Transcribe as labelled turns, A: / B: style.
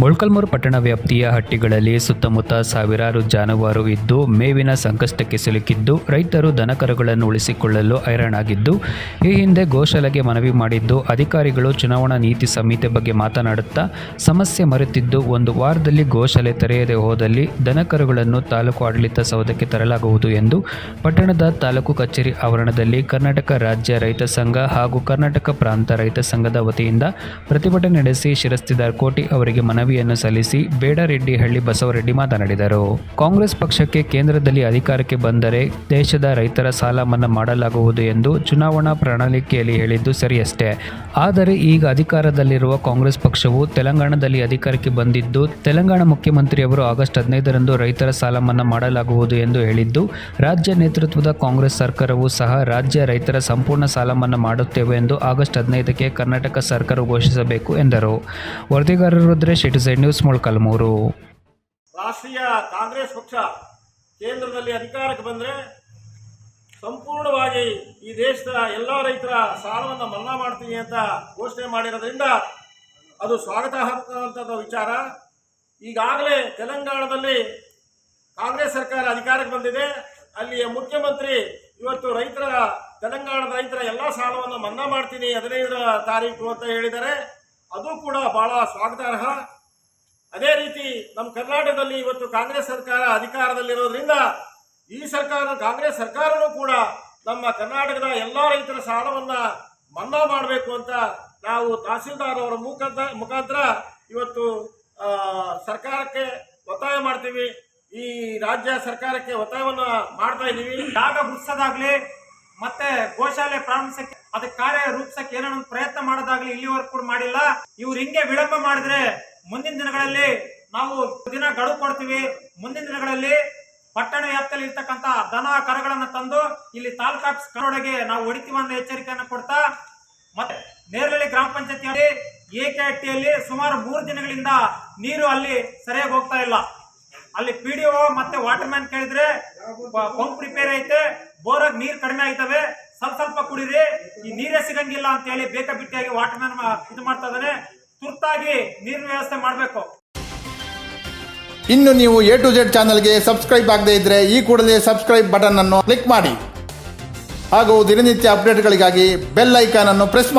A: ಮೊಳ್ಕಲ್ಮೂರು ಪಟ್ಟಣ ವ್ಯಾಪ್ತಿಯ ಹಟ್ಟಿಗಳಲ್ಲಿ ಸುತ್ತಮುತ್ತ ಸಾವಿರಾರು ಜಾನುವಾರು ಇದ್ದು, ಮೇವಿನ ಸಂಕಷ್ಟಕ್ಕೆ ಸಿಲುಕಿದ್ದು, ರೈತರು ದನಕರುಗಳನ್ನು ಉಳಿಸಿಕೊಳ್ಳಲು ಹೈರಾಣಾಗಿದ್ದು, ಈ ಹಿಂದೆ ಗೋಶಾಲೆಗೆ ಮನವಿ ಮಾಡಿದ್ದು, ಅಧಿಕಾರಿಗಳು ಚುನಾವಣಾ ನೀತಿ ಸಂಹಿತೆ ಬಗ್ಗೆ ಮಾತನಾಡುತ್ತಾ ಸಮಸ್ಯೆ ಮರೆತಿದ್ದು, ಒಂದು ವಾರದಲ್ಲಿ ಗೋಶಾಲೆ ತೆರೆಯದೆ ಹೋದಲ್ಲಿ ದನಕರುಗಳನ್ನು ತಾಲೂಕು ಆಡಳಿತ ಸೌಧಕ್ಕೆ ತರಲಾಗುವುದು ಎಂದು ಪಟ್ಟಣದ ತಾಲೂಕು ಕಚೇರಿ ಆವರಣದಲ್ಲಿ ಕರ್ನಾಟಕ ರಾಜ್ಯ ರೈತ ಸಂಘ ಹಾಗೂ ಕರ್ನಾಟಕ ಪ್ರಾಂತ ರೈತ ಸಂಘದ ವತಿಯಿಂದ ಪ್ರತಿಭಟನೆ ನಡೆಸಿ ಶಿರಸ್ತಿದಾರ್ ಕೋಟಿ ಅವರಿಗೆ ಮನವಿಯನ್ನು ಸಲ್ಲಿಸಿ ಬೇಡರೆಡ್ಡಿ ಹಳ್ಳಿ ಬಸವರೆಡ್ಡಿ ಮಾತನಾಡಿದರು. ಕಾಂಗ್ರೆಸ್ ಪಕ್ಷಕ್ಕೆ ಕೇಂದ್ರದಲ್ಲಿ ಅಧಿಕಾರಕ್ಕೆ ಬಂದರೆ ದೇಶದ ರೈತರ ಸಾಲ ಮನ್ನಾ ಮಾಡಲಾಗುವುದು ಎಂದು ಚುನಾವಣಾ ಪ್ರಣಾಳಿಕೆಯಲ್ಲಿ ಹೇಳಿದ್ದು ಸರಿಯಷ್ಟೇ. ಆದರೆ ಈಗ ಅಧಿಕಾರದಲ್ಲಿರುವ ಕಾಂಗ್ರೆಸ್ ಪಕ್ಷವು ತೆಲಂಗಾಣದಲ್ಲಿ ಅಧಿಕಾರಕ್ಕೆ ಬಂದಿದ್ದು, ತೆಲಂಗಾಣ ಮುಖ್ಯಮಂತ್ರಿಯವರು ಆಗಸ್ಟ್ ಹದಿನೈದರಂದು ರೈತರ ಸಾಲ ಮನ್ನಾ ಮಾಡಲಾಗುವುದು ಎಂದು ಹೇಳಿದ್ದು, ರಾಜ್ಯ ನೇತೃತ್ವದ ಕಾಂಗ್ರೆಸ್ ಸರ್ಕಾರವು ಸಹ ರಾಜ್ಯ ರೈತರ ಸಂಪೂರ್ಣ ಸಾಲ ಮನ್ನಾ ಮಾಡುತ್ತೇವೆ ಎಂದು ಆಗಸ್ಟ್ ಹದಿನೈದಕ್ಕೆ ಕರ್ನಾಟಕ ಸರ್ಕಾರ ಘೋಷಿಸಬೇಕು ಎಂದರು. ವರದಿಗಾರರು Rudresh city side news Molakalmuru
B: ರಾಷ್ಟ್ರೀಯ ಕಾಂಗ್ರೆಸ್ ಪಕ್ಷ ಕೇಂದ್ರದಲ್ಲಿ ಅಧಿಕಾರಕ್ಕೆ ಬಂದರೆ ಸಂಪೂರ್ಣವಾಗಿ ಈ ದೇಶದ ಎಲ್ಲ ರೈತರ ಸಾಲವನ್ನು ಮನ್ನಾ ಮಾಡ್ತೀನಿ ಅಂತ ಘೋಷಣೆ ಮಾಡಿರೋದ್ರಿಂದ ಅದು ಸ್ವಾಗತಾರ್ಹವಾದಂಥದ್ದು ವಿಚಾರ. ಈಗಾಗಲೇ ತೆಲಂಗಾಣದಲ್ಲಿ ಕಾಂಗ್ರೆಸ್ ಸರ್ಕಾರ ಅಧಿಕಾರಕ್ಕೆ ಬಂದಿದೆ. ಅಲ್ಲಿಯ ಮುಖ್ಯಮಂತ್ರಿ ಇವತ್ತು ರೈತರ, ತೆಲಂಗಾಣದ ರೈತರ ಎಲ್ಲ ಸಾಲವನ್ನು ಮನ್ನಾ ಮಾಡ್ತೀನಿ ಹದಿನೈದರ ತಾರೀಕು ಅಂತ ಹೇಳಿದ್ದಾರೆ. ಅದು ಕೂಡ ಬಹಳ ಸ್ವಾಗತಾರ್ಹ. ಅದೇ ರೀತಿ ನಮ್ಮ ಕರ್ನಾಟಕದಲ್ಲಿ ಇವತ್ತು ಕಾಂಗ್ರೆಸ್ ಸರ್ಕಾರ ಅಧಿಕಾರದಲ್ಲಿರೋದ್ರಿಂದ ಈ ಸರ್ಕಾರ, ಕಾಂಗ್ರೆಸ್ ಸರ್ಕಾರನೂ ಕೂಡ ನಮ್ಮ ಕರ್ನಾಟಕದ ಎಲ್ಲ ರೈತರ ಸಾಲವನ್ನು ಮನ್ನಾ ಮಾಡಬೇಕು ಅಂತ ನಾವು ತಹಸೀಲ್ದಾರ್ ಅವರ ಮುಖಾಂತರ ಮುಖಾಂತರ ಇವತ್ತು ಸರ್ಕಾರಕ್ಕೆ ಒತ್ತಾಯ ಮಾಡ್ತೀವಿ. ಈ ರಾಜ್ಯ ಸರ್ಕಾರಕ್ಕೆ ಒತ್ತಾಯವನ್ನ ಮಾಡ್ತಾ ಇದ್ದೀವಿ.
C: ಜಾಗ ಹುಡ್ಸೋದಾಗ್ಲಿ ಮತ್ತೆ ಗೋಶಾಲೆ ಪ್ರಾರಂಭಿಸಕ್ಕೆ, ಅದಕ್ಕೆ ಕಾರ್ಯ ರೂಪಿಸಕ್ಕೆ ಏನೋ ಪ್ರಯತ್ನ ಮಾಡೋದಾಗ್ಲಿ ಇಲ್ಲಿವರೆಗೂ ಮಾಡಿಲ್ಲ. ಇವ್ರು ಹಿಂಗೆ ವಿಳಂಬ ಮಾಡಿದ್ರೆ ಮುಂದಿನ ದಿನಗಳಲ್ಲಿ ನಾವು ದಿನ ಗಡುವು ಕೊಡ್ತೀವಿ. ಮುಂದಿನ ದಿನಗಳಲ್ಲಿ ಪಟ್ಟಣ ವ್ಯಾಪ್ತಿಯಲ್ಲಿ ಇರ್ತಕ್ಕಂತ ದನ ಕರಗಳನ್ನು ತಂದು ಇಲ್ಲಿ ತಾಲೂಕಾ ನಾವು ಹೊಡಿತೀವಿ ಅನ್ನೋ ಎಚ್ಚರಿಕೆಯನ್ನು ಕೊಡ್ತಾ, ಮತ್ತೆ ನೇರಳಿ ಗ್ರಾಮ ಪಂಚಾಯತಿಯಲ್ಲಿ ಟಿಯಲ್ಲಿ ಸುಮಾರು ಮೂರು ದಿನಗಳಿಂದ ನೀರು ಅಲ್ಲಿ ಸರಿಯಾಗಿ ಹೋಗ್ತಾ ಇಲ್ಲ. ಅಲ್ಲಿ ಪಿ ಡಿ ಒ ಮತ್ತೆ ವಾಟರ್ ಮ್ಯಾನ್ ಕೇಳಿದ್ರೆ ಪಂಪ್ ರಿಪೇರಿ ಐತೆ, ಬೋರಾಗಿ ನೀರು ಕಡಿಮೆ ಆಯ್ತವೆ ಸ್ವಲ್ಪ ಸ್ವಲ್ಪ ಕುಡೀರಿ, ಈ ನೀರೇ ಸಿಗಂಗಿಲ್ಲ ಅಂತ ಹೇಳಿ ಬೇಕಾಬಿಟ್ಟಿಯಾಗಿ ವಾಟರ್ ಮ್ಯಾನ್ ಇದು ಮಾಡ್ತಾ ಇದ್ದಾನೆ. ತುರ್ತಾಗಿ ನೀರಿನ ವ್ಯವಸ್ಥೆ ಮಾಡಬೇಕು.
D: ಇನ್ನು ನೀವು ಎ ಟು ಜೆಡ್ ಚಾನಲ್ಗೆ ಸಬ್ಸ್ಕ್ರೈಬ್ ಆಗದೇ ಇದ್ದರೆ ಈ ಕೂಡಲೇ ಸಬ್ಸ್ಕ್ರೈಬ್ ಬಟನ್ ಅನ್ನು ಕ್ಲಿಕ್ ಮಾಡಿ. ಹಾಗೂ ದಿನನಿತ್ಯ ಅಪ್ಡೇಟ್ಗಳಿಗಾಗಿ ಬೆಲ್ ಐಕಾನ್ ಅನ್ನು ಪ್ರೆಸ್ ಮಾಡಿ.